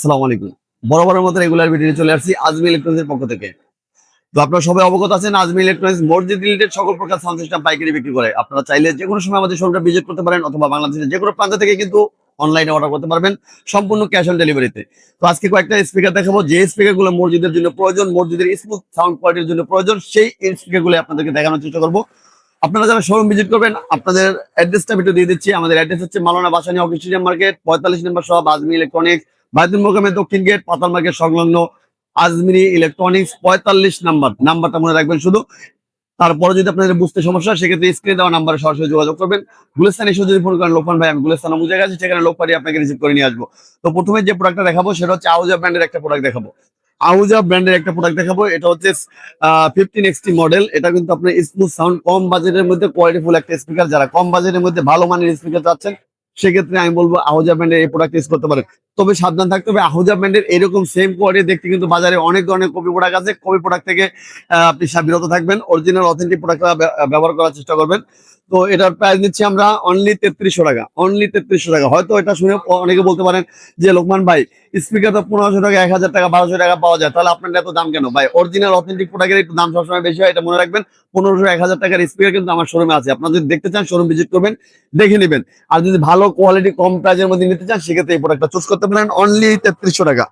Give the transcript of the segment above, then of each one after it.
আসসালামু আলাইকুম। বরাবরের মতো রেগুলার ভিডিও চলে আসছি আজমি পক্ষ থেকে। তো আপনারা সবাই অবগত আছেন আজমি ইলেকট্রনিক্স মসজিদ রিলেটেড সকল প্রকার সাউন্ড সিস্টেম পাইকারি বিক্রি করে। আপনারা চাইলে যে কোনো সময় আমাদের শোরুমটা ভিজিট করতে পারেন অথবা বাংলাদেশের যে কোনো প্রান্ত থেকে কিন্তু অনলাইনে অর্ডার করতে পারবেন সম্পূর্ণ ক্যাশ অন ডেলিভারিতে তো। আজকে কয়েকটা স্পিকার দেখাবো। যে স্পিকারগুলো মসজিদের জন্য প্রয়োজন, মসজিদের স্মুথ সাউন্ড কোয়ালিটির জন্য প্রয়োজন, সেই স্পিকারগুলো আপনাদেরকে দেখানোর চেষ্টা করব। আপনারা যারা শোরুম ভিজিট করবেন, আপনাদের অ্যাড্রেসটা একটু দিয়ে দিচ্ছি। আমাদের অ্যাড্রেস হচ্ছে মালানা বাসানি অফিস মার্কেট, পঁয়তাল্লিশ নম্বর সব আজমি ইলেকট্রনিক্স বাইতুল মোকামের দক্ষিণ গেট, পাতাল সংলগ্ন আজমিরি ইলেকট্রনিক্স, পঁয়তাল্লিশ নাম্বার। নাম্বারটা মনে রাখবেন শুধু। তারপরে যদি আপনাদের বুঝতে সমস্যা সেক্ষেত্রে স্ক্রিনে দেওয়া নাম্বারে সরাসরি যোগাযোগ করবেন। গুলিস্তান এসে যদি ফোন করেন, লোকমান ভাই, আমি গুলিস্তান বুঝে গেছি, সেখানে লোক পারি আপনাকে রিসিভ করে নিয়ে আসব। তো প্রথমে যে প্রোডাক্টটা দেখাবো, সেটা হচ্ছে আউজা ব্র্যান্ডের একটা প্রোডাক্ট দেখাবো। আউজা ব্র্যান্ডের একটা প্রোডাক্ট দেখাবো, এটা হচ্ছে ফিফটিন এক্সটি মডেল এটা কিন্তু আপনার স্মুথ সাউন্ড কম বাজেটের মধ্যে কোয়ালিটিফুল একটা স্পিকার যারা কম বাজেটের মধ্যে ভালো মানের স্পিকার চাচ্ছেন, সেক্ষেত্রে আমি বলব আহুজা ব্র্যান্ডের এই প্রোডাক্ট ইউজ করতে পারেন। তবে সাবধান থাকতে হবে। আহুজা ব্র্যান্ডের এরকম সেম কোয়ালিটি দেখতে কিন্তু বাজারে অনেক ধরনের কপি প্রোডাক্ট আছে। কপি প্রোডাক্ট থেকে আপনি বিরত থাকবেন। অরিজিনাল অথেন্টিক প্রোডাক্ট ব্যবহার করার চেষ্টা করবেন। তো এটার প্রাইস নিচ্ছি আমরা অনলি তেত্রিশশো টাকা। অনলি তেত্রিশশো টাকা। হয়তো এটা শুনে অনেকে বলতে পারেন যে, লোকমান ভাই স্পিকার তো পনেরোশো টাকা, এক হাজার টাকা, বারোশো টাকা পাওয়া যায়। তাহলে আপনার এত দাম কেন? ভাই অরিজিনাল অথেন্টিক প্রোডাক্টের একটু দাম সবসময় বেশি হয়, এটা মনে রাখবেন। পনেরোশো, এক হাজার টাকার স্পিকার কিন্তু আমার শোরুমে আছে। আপনারা যদি দেখতে চান শোরুম ভিজিট করবেন, দেখে নেবেন। আর যদি ভালো কোয়ালিটি কম প্রাইজের মধ্যে নিতে চান, সেক্ষেত্রে এই প্রোডাক্টটা চুজ করতে পারেন অনলি তেত্রিশশো টাকা।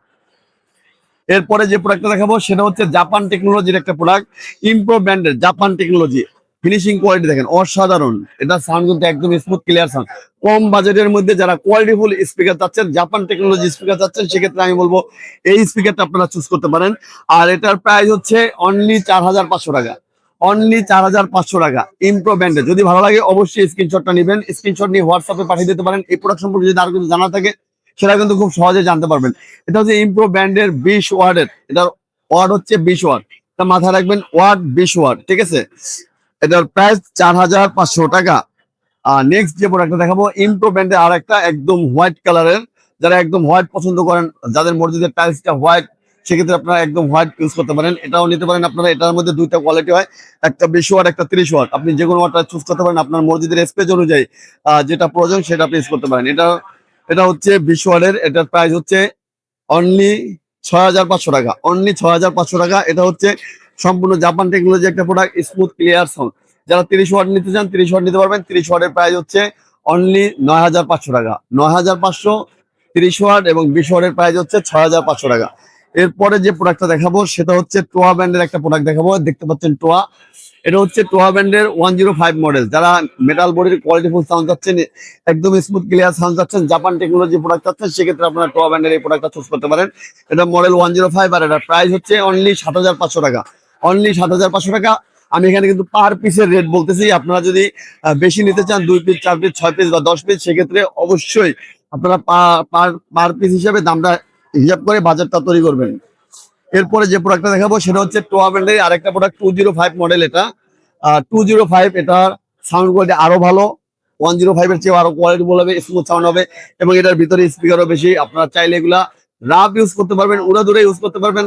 এরপরে যে প্রোডাক্টটা দেখাবো, সেটা হচ্ছে জাপান টেকনোলজির একটা প্রোডাক্ট ইমপ্রো ব্র্যান্ডের জাপান টেকনোলজি ফিনিশিং কোয়ালিটি দেখেন, অসাধারণ। এটা সাউন্ড কিন্তু একদম স্মুথ ক্লিয়ার সাউন্ড কম বাজেটের মধ্যে যারা কোয়ালিটিফুল স্পিকার চাচ্ছেন জাপান টেকনোলজি স্পিকার চাচ্ছেন, সেক্ষেত্রে আমি বলব এই স্পিকারটা আপনারা চুজ করতে পারেন। আর এটার প্রাইস হচ্ছে অনলি চার হাজার পাঁচশো টাকা। অনলি চার হাজার পাঁচশো টাকা। ইমপ্রো ব্র্যান্ডে যদি ভালো লাগে, অবশ্যই স্ক্রিনশটটা নেবেন। স্ক্রিনশট নিয়ে হোয়াটসঅ্যাপে পাঠিয়ে দিতে পারেন। এই প্রোডাক্ট সম্পর্কে যদি আর কিছু জানা থাকে সেটা কিন্তু খুব সহজে জানতে পারবেন। এটা হচ্ছে ইমপ্রো ব্র্যান্ডের বিশ ওয়ার্ডের। এটার ওয়ার্ড হচ্ছে বিশ ওয়ার্ড। মাথায় রাখবেন, ওয়ার্ড বিশ ওয়ার্ড, ঠিক আছে? এটার প্রাইস চার হাজার পাঁচশো টাকা। আর নেক্সট যে প্রোডাক্টটা দেখাবো ইমপ্রো ব্র্যান্ডের আর একটা একদম হোয়াইট কালারের যারা একদম হোয়াইট পছন্দ করেন, যাদের মসজিদের টাইলসটা হোয়াইট সেক্ষেত্রে আপনারা একদম হোয়াইট ইউজ করতে পারেন। এটাও নিতে পারেন আপনারা, এটার মধ্যে দুইটা কোয়ালিটি হয়। একটা বিশ ওয়াট একটা ত্রিশ ওয়াট আপনি যে কোনো ওয়াটটা চুজ করতে পারেন, আপনার মসজিদের স্পেস অনুযায়ী যেটা প্রয়োজন সেটা আপনি ইউজ করতে পারেন। এটা এটা হচ্ছে বিশ ওয়াটের এটার প্রাইস হচ্ছে অনলি ছয় হাজার পাঁচশো টাকা অনলি ছয় হাজার পাঁচশো টাকা। এটা হচ্ছে সম্পূর্ণ জাপান টেকনোলজি একটা প্রোডাক্ট স্মুথ ক্লিয়ার সাউন্ড যারা তিরিশ ওয়াট নিতে চান, তিরিশ ওয়াট নিতে পারবেন। তিরিশ ওয়াটের প্রাইস হচ্ছে অনলি নয় হাজার পাঁচশো টাকা। নয় হাজার পাঁচশো, তিরিশ ওয়াট এবং বিশ ওয়াটের প্রাইস হচ্ছে ছয় হাজার পাঁচশো টাকা। এরপরে যে প্রোডাক্টটা দেখাবো, সেটা হচ্ছে টোয়া ব্র্যান্ডের একটা প্রোডাক্ট দেখাবো। দেখতে পাচ্ছেন টোয়া এটা হচ্ছে টোয়া ব্র্যান্ডের ওয়ান জিরো ফাইভ মডেল যারা মেটাল বডির কোয়ালিটিফুল সাউন্ড চাচ্ছেন, একদম স্মুথ ক্লিয়ার সাউন্ড চাচ্ছেন জাপান টেকনোলজি প্রোডাক্ট চাচ্ছেন, সেক্ষেত্রে আপনারা টোয়া ব্র্যান্ডের এই প্রোডাক্টটা চুজ করতে পারেন। এটা মডেল ওয়ান জিরো ফাইভ আর এটা প্রাইস হচ্ছে অনলি সাত হাজার পাঁচশো টাকা। অনলি সাত হাজার পাঁচশো টাকা। আমি এখানে কিন্তু পার পিসের রেট বলতেছি। আপনারা যদি বেশি নিতে চান, দুই পিস চার পিস ছয় পিস বা দশ পিস সেক্ষেত্রে অবশ্যই আপনারা পার পার পিস হিসাবে দামটা হিসাব করে বাজারটা তৈরি করবেন। এরপরে যে প্রোডাক্টটা দেখাবো সেটা হচ্ছে টোয়া আরেকটা product two zero five model এটা। টু জিরো ফাইভ এটার সাউন্ড কোয়ালিটি আরও ভালো। ওয়ান জিরো ফাইভ এর চেয়ে আরও কোয়ালিটি হবে স্মুথ সাউন্ড হবে এবং এটার ভিতরে স্পিকারও বেশি। আপনারা চাইলে এগুলা রাফ ইউজ করতে পারবেন, উড়া দূরে ইউজ করতে পারবেন।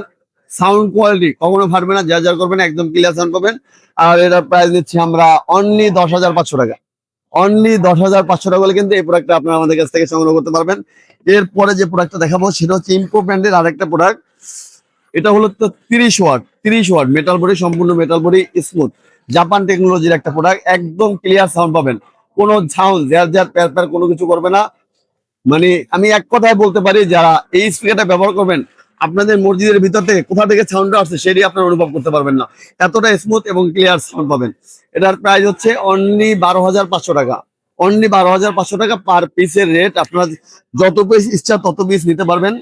সাউন্ড কোয়ালিটি কখনো ফাটবে না, যা যা করবেন একদম ক্লিয়ার সাউন্ড পাবেন। আর এটার প্রাইস দিচ্ছি আমরা অনলি দশ হাজার পাঁচশো টাকা। অনলি দশ হাজার পাঁচশো টাকা হলে কিন্তু এই প্রোডাক্টটা আপনারা আমাদের কাছ থেকে সংগ্রহ করতে পারবেন। এরপরে যে প্রোডাক্টটা দেখাবো, সেটা হচ্ছে ইম্পো ব্র্যান্ডের আরেকটা প্রোডাক্ট এটা হলো তো তিরিশ ওয়াট তিরিশ ওয়াট মেটাল বডি সম্পূর্ণ মেটাল বডি স্মুথ জাপান টেকনোলজির একটা প্রোডাক্ট একদম ক্লিয়ার সাউন্ড পাবেন। কোনো সাউন্ড যার যার প্যার প্যার, কোনো কিছু করবে না। মানে আমি এক কথায় বলতে পারি, যারা এই স্পিকারটা ব্যবহার করবেন আপনাদের মসজিদের ভিতর থেকে কোথা থেকে সাউন্ডটা আসছে সেটি আপনার অনুভব করতে পারবেন না। এতটা স্মুথ এবং ক্লিয়ার সাউন্ড পাবেন। এটার প্রাইস হচ্ছে অনলি বারো হাজার পাঁচশো টাকা। অনলি বারো হাজার পাঁচশো টাকা পার পিসের রেট আপনার যত পিস ইচ্ছা তত পিস নিতে পারবেন।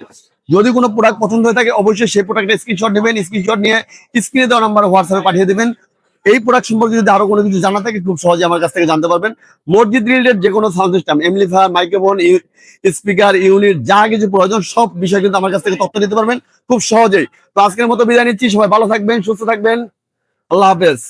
যদি কোনো প্রোডাক্ট পছন্দ হয়ে থাকে, অবশ্যই সেই প্রোডাক্টের স্ক্রিনশট নেবেন। স্ক্রিনশট নিয়ে স্ক্রিনে দেওয়া নাম্বার হোয়াটসঅ্যাপে পাঠিয়ে দেবেন। এই প্রোডাক্ট সম্পর্কে যদি আরও কোনো কিছু জানা থাকে, খুব সহজে আমার কাছ থেকে জানতে পারবেন। মসজিদ রিলেটেড যে কোনো sound system amplifier microphone speaker unit যা কিছু প্রয়োজন, সব বিষয় কিন্তু আমার কাছ থেকে তথ্য নিতে পারবেন খুব সহজেই। তো আজকের মতো বিদায় নিচ্ছি, সবাই ভালো থাকবেন, সুস্থ থাকবেন। আল্লাহ হাফেজ।